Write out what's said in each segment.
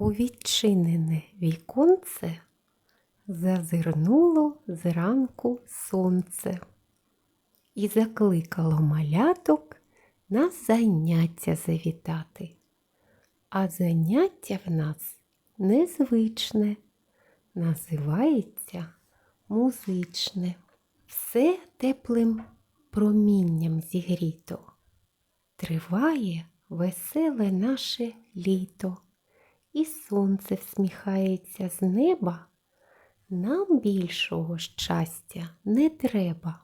У відчинене віконце зазирнуло зранку сонце і закликало маляток на заняття завітати. А заняття в нас незвичне, називається музичне. Все теплим промінням зігріто. Триває веселе наше літо, і сонце всміхається з неба. Нам більшого щастя не треба.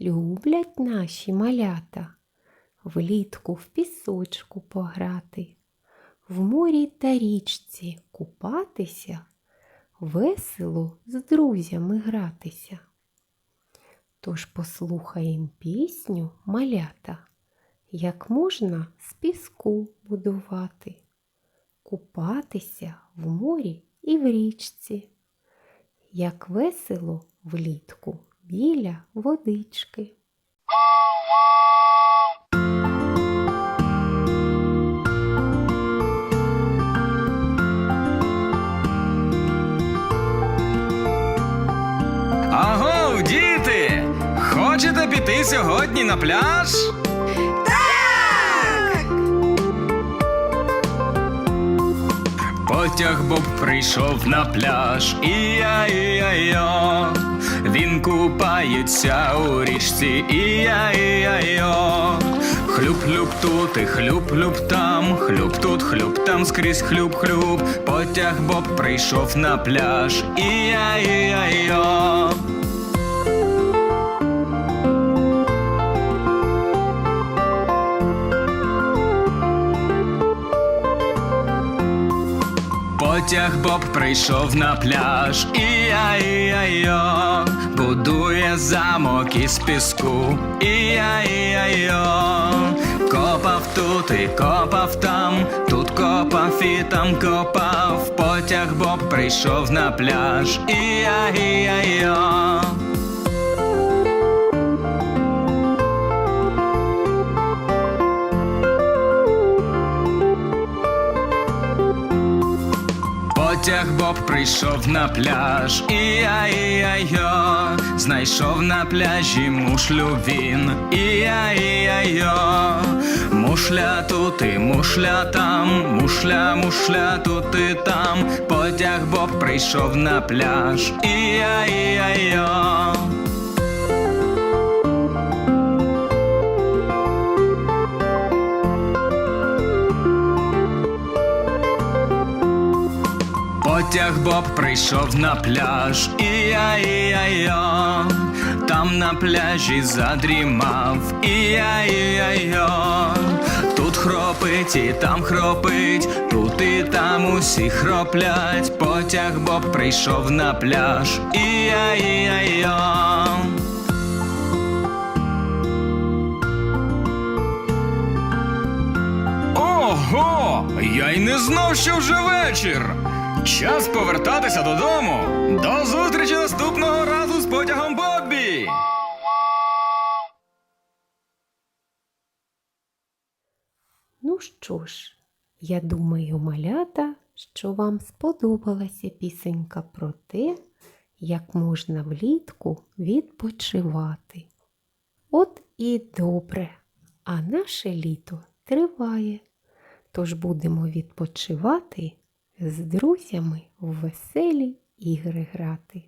Люблять наші малята влітку в пісочку пограти, в морі та річці купатися, весело з друзями гратися. Тож послухаєм пісню малята, як можна з піску будувати, купатися в морі і в річці, як весело влітку біля водички. Аго, діти! Хочете піти сьогодні на пляж? Потяг Боб прийшов на пляж, і-я-і-я-йо Він купається у річці, і-я-і-я-йо Хлюп-хлюп тут і хлюп-хлюп там, хлюп тут, хлюп там скрізь хлюп-хлюп. Потяг Боб прийшов на пляж, і-я-і-я-йо Потяг Боб прийшов на пляж, і-я-і-я-йо Будує замок із піску, і-я-і-я-йо Копав тут і копав там, тут копав і там копав. Потяг Боб прийшов на пляж, і-я-і-я-йо Потяг Боб прийшов на пляж, і-я-і-я-йо Знайшов на пляжі мушлю він, і-я-і-я-йо Мушля тут і мушля там, мушля, мушля тут і там. Потяг Боб прийшов на пляж, і-я-і-я-йо Потяг Боб прийшов на пляж, і-я-і-я-йо Там на пляжі задрімав, і-я-і-я-йо Тут хропить і там хропить, тут і там усі хроплять. Потяг Боб прийшов на пляж, і-я-і-я-йо Ого! Я й не знав, що вже вечір. Час повертатися додому. До зустрічі наступного разу з потягом Боббі. Ну що ж, я думаю, малята, що вам сподобалася пісенька про те, як можна влітку відпочивати. От і добре, а наше літо триває, тож будемо відпочивати з друзями в веселі ігри грати.